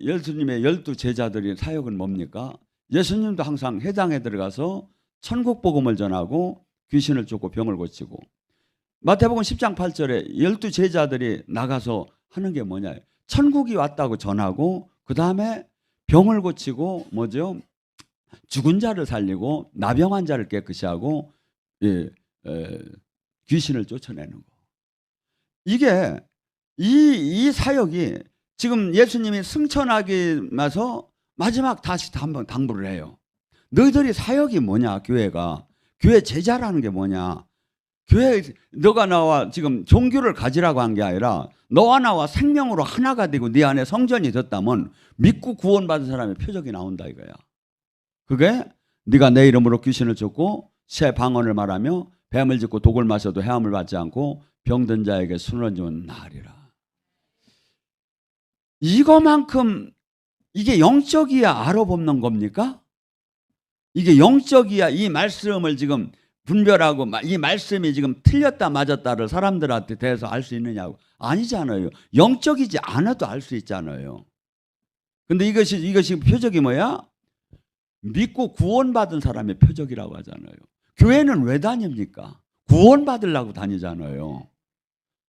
예수님의 열두 제자들이 사역은 뭡니까? 예수님도 항상 해당에 들어가서 천국 복음을 전하고 귀신을 쫓고 병을 고치고 마태복음 10장 8절에 열두 제자들이 나가서 하는 게 뭐냐? 천국이 왔다고 전하고 그 다음에 병을 고치고 뭐죠? 죽은 자를 살리고 나병한 자를 깨끗이 하고 예, 에, 귀신을 쫓아내는 거. 이게 이, 이 사역이 지금 예수님이 승천하기 마서 마지막 다시 한번 당부를 해요. 너희들이 사역이 뭐냐, 교회가. 교회 제자라는 게 뭐냐. 교회, 너가 나와 지금 종교를 가지라고 한 게 아니라 너와 나와 생명으로 하나가 되고 네 안에 성전이 됐다면 믿고 구원받은 사람의 표적이 나온다 이거야. 그게 네가 내 이름으로 귀신을 쫓고 새 방언을 말하며 뱀을 짚고 독을 마셔도 해함을 받지 않고 병든 자에게 순을 주는 날이라. 이거만큼 이게 영적이야 알아보는 겁니까? 이게 영적이야 이 말씀을 지금 분별하고 마- 이 말씀이 지금 틀렸다 맞았다를 사람들한테 대해서 알 수 있느냐고 아니잖아요. 영적이지 않아도 알 수 있잖아요. 근데 이것이 이것이 표적이 뭐야? 믿고 구원받은 사람의 표적이라고 하잖아요. 교회는 왜 다닙니까? 구원받으려고 다니잖아요.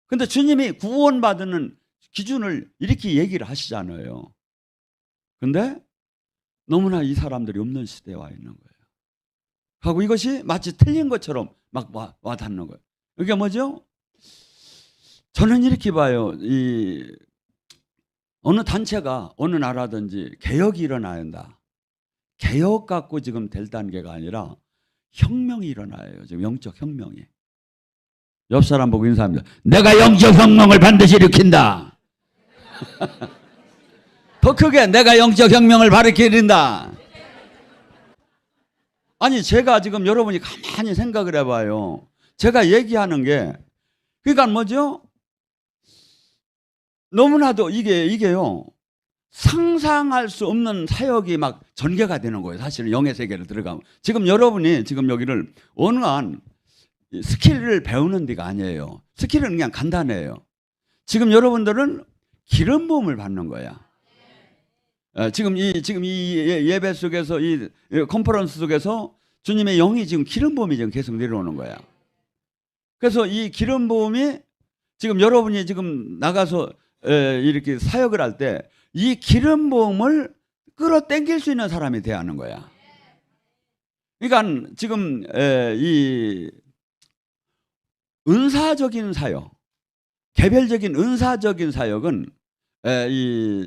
근데 주님이 구원받는 기준을 이렇게 얘기를 하시잖아요. 근데 너무나 이 사람들이 없는 시대에 와 있는 거예요. 하고 이것이 마치 틀린 것처럼 막 와, 와 닿는 거예요. 이게 뭐죠? 저는 이렇게 봐요. 이 어느 단체가 어느 나라든지 개혁이 일어나야 한다. 개혁 갖고 지금 될 단계가 아니라 혁명이 일어나요. 지금 영적 혁명이. 옆 사람 보고 인사합니다. 내가 영적 혁명을 반드시 일으킨다. 더 크게 내가 영적 혁명을 발으키린다. 아니 제가 지금 여러분이 가만히 생각을 해봐요. 제가 얘기하는 게 그러니까 뭐죠? 너무나도 이게 이게요 상상할 수 없는 사역이 막 전개가 되는 거예요. 사실은 영의 세계를 들어가면 지금 여러분이 지금 여기를 어느 한 스킬을 배우는 데가 아니에요. 스킬은 그냥 간단해요. 지금 여러분들은 기름 부음을 받는 거야. 어, 지금 이 지금 이 예- 예배 속에서 이 컨퍼런스 속에서 주님의 영이 지금 기름 부음이 지금 계속 내려오는 거야. 그래서 이 기름 부음이 지금 여러분이 지금 나가서 에, 이렇게 사역을 할 때 이 기름 부음을 끌어당길 수 있는 사람이 돼야 하는 거야. 그러니까 지금 에, 이 은사적인 사역, 개별적인 은사적인 사역은 에, 이